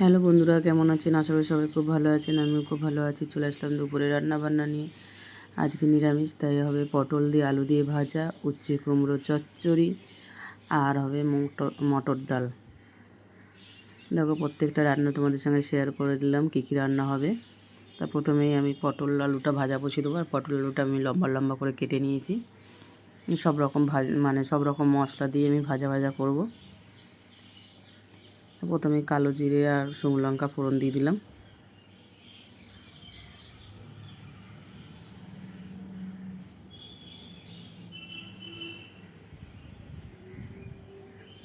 Hello বন্ধুরা, কেমন আছেন? আশা করি সবাই খুব ভালো আছেন। আমিও খুব ভালো আছি। চলে আসলাম দুপুরে রান্না বান্না নিয়ে। আজকে নিরামিষ, তাই হবে পটল দিয়ে আলু দিয়ে ভাজা, উচ্ছে কুমড়ো চচ্চড়ি, আর হবে মটর মটর ডাল। দেখো, প্রত্যেকটা রান্না তোমাদের সঙ্গে শেয়ার করে দিলাম, কী কী রান্না হবে। তা প্রথমেই আমি পটল আলুটা ভাজা বসিয়ে দেবো, আর পটল আলুটা আমি লম্বা লম্বা করে কেটে নিয়েছি। সব রকম ভাজ মানে সব রকম মশলা দিয়ে আমি ভাজা ভাজা করব। প্রথমে কালো জিরে আর শুকনো লঙ্কা ফোড়ন দিয়ে দিলাম।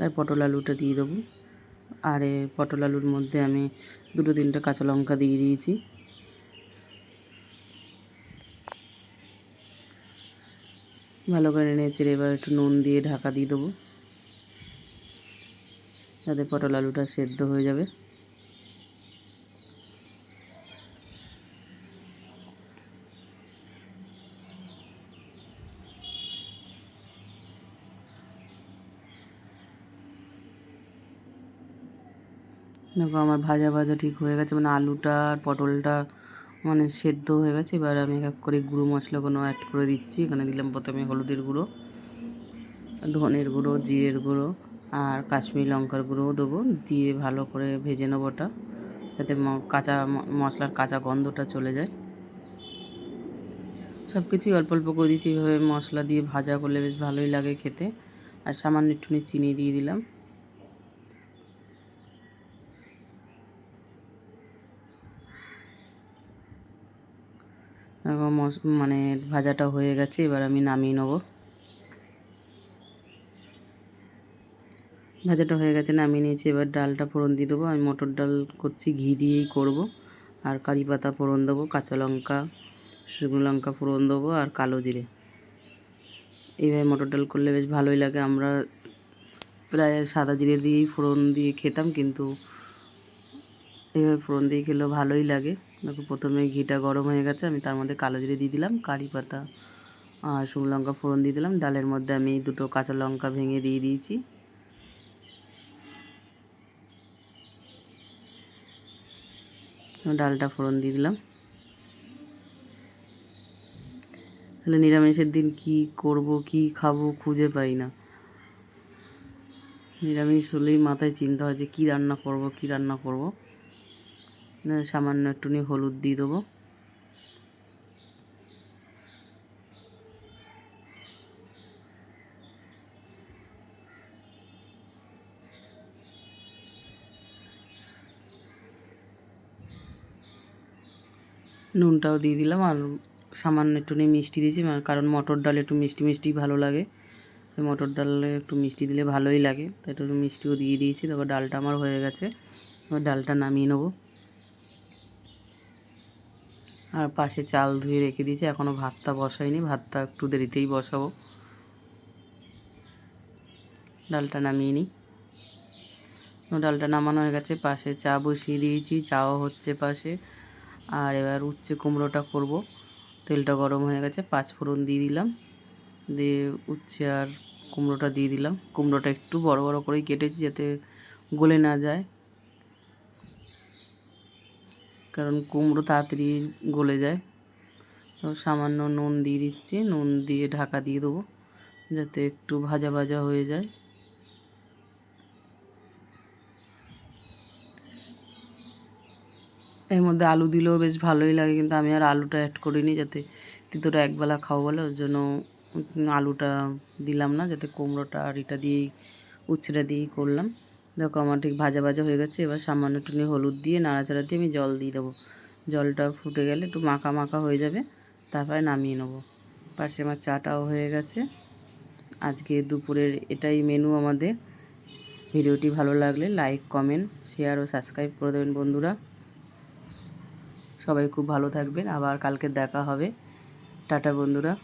আর পটল আলুটা দিয়ে দেবো। আর পটল আলুর মধ্যে আমি দুটো তিনটে কাঁচা লঙ্কা দিয়ে দিয়েছি। ভালো করে নেড়ে এবার একটু নুন দিয়ে ঢাকা দিয়ে দেবো। যাতে পটল আলুটা সেদ্ধ হয়ে যাবে। দেখো আমার ভাজা ভাজা ঠিক হয়ে গেছে মানে আলুটা আর পটলটা মানে সেদ্ধ হয়ে গেছে। এবার আমি এক করে গুঁড়ো মশলা কোনো অ্যাড করে দিচ্ছি। এখানে দিলাম প্রথমে হলুদের গুঁড়ো, ধনের গুঁড়ো, জিরের গুঁড়ো আর কাশ্মীরি লঙ্কার গুঁড়োও দেবো, দিয়ে ভালো করে ভেজে নেব ওটা, যাতে কাঁচা মশলার কাঁচা গন্ধটা চলে যায়। সব কিছুই অল্প অল্প করে দিয়েছি এইভাবে মশলা দিয়ে ভাজা করলে বেশ ভালোই লাগে খেতে। আর সামান্য একটুখানি চিনি দিয়ে দিলাম। মানে ভাজাটা হয়ে গেছে, এবার আমি নামিয়ে নেব। ভাজাটা হয়ে গেছে নামিয়ে নিয়েছি এবার ডালটা ফোড়ন দিয়ে দেবো। আমি মটর ডাল করছি, ঘি দিয়েই করব। আর কারি পাতা ফোড়ন দেবো, কাঁচা লঙ্কা, শুকনো লঙ্কা ফোড়ন দেবো আর কালো জিরে। এইভাবে মটর ডাল করলে বেশ ভালোই লাগে। আমরা প্রায় সাদা জিরে দিয়েই ফোড়ন দিয়ে খেতাম, কিন্তু এইভাবে ফোড়ন দিয়ে খেলেও ভালোই লাগে। দেখো, প্রথমে ঘিটা গরম হয়ে গেছে, আমি তার মধ্যে কালো জিরে দিয়ে দিলাম, কারি পাতা আর শুকনো লঙ্কা ফোড়ন দিয়ে দিলাম। ডালের মধ্যে আমি দুটো কাঁচা লঙ্কা ভেঙে দিয়ে দিয়েছি। ডালটা ফোড়ন দিয়ে দিলাম। তাহলে নিরামিষের দিন কি করব, কি খাব খুঁজে পাই না। নিরামিষ হলেই মাথায় চিন্তা হয় যে কী রান্না করব, কি রান্না করব। সামান্য একটুনি হলুদ দিয়ে দেবো। নুনটাও দিয়ে দিলাম আর সামান্য একটুখানি মিষ্টি দিয়েছি কারণ মটর ডাল একটু মিষ্টি মিষ্টি ভালো লাগে। মটর ডালে একটু মিষ্টি দিলে ভালোই লাগে। তো একটু মিষ্টিও দিয়ে দিয়েছি, তারপর ডালটা আমার হয়ে গেছে। এবার ডালটা নামিয়ে নেব। আর পাশে চাল ধুয়ে রেখে দিয়েছি এখনও ভাতটা বসাইনি, ভাতটা একটু দেরিতেই বসাবো। ডালটা নামিয়ে নিই। ডালটা নামানো হয়ে গেছে, পাশে চা বসিয়ে দিয়েছি, চাও হচ্ছে পাশে। আর এবার উচ্ছে কুমড়োটা করব। তেলটা গরম হয়ে গেছে, পাঁচ ফোড়ন দিয়ে দিলাম। দিয়ে উচ্ছে আর কুমড়োটা দিয়ে দিলাম। কুমড়োটা একটু বড় বড় করেই কেটেছি যাতে গলে না যায়। কারণ কুমড়ো তাড়াতাড়ি গলে যায়। তো সামান্য নুন দিয়ে দিচ্ছি। নুন দিয়ে ঢাকা দিয়ে দেবো যাতে একটু ভাজা ভাজা হয়ে যায়। এর মধ্যে আলু দিলেও বেশ ভালোই লাগে, কিন্তু আমি আর আলুটা অ্যাড করিনি যাতে তিতোটা একবেলা খাও বলে, ওর জন্য আলুটা দিলাম না, যাতে কুমড়োটা আর এটা দিয়েই, উচ্ছেটা দিয়েই করলাম। দেখো আমার ঠিক ভাজা ভাজা হয়ে গেছে, এবার সামান্য একটু হলুদ দিয়ে নাড়াচাড়া দিয়ে আমি জল দিয়ে দেবো। জলটা ফুটে গেলে একটু মাখা মাখা হয়ে যাবে, তারপরে নামিয়ে নেব। পাশে আমার চাটাও হয়ে গেছে। আজকে দুপুরের এটাই মেনু আমাদের। ভিডিওটি ভালো লাগলে লাইক কমেন্ট শেয়ার ও সাবস্ক্রাইব করে দেবেন বন্ধুরা। সবাই খুব ভালো থাকবেন। আবার কালকে দেখা হবে। টাটা বন্ধুরা।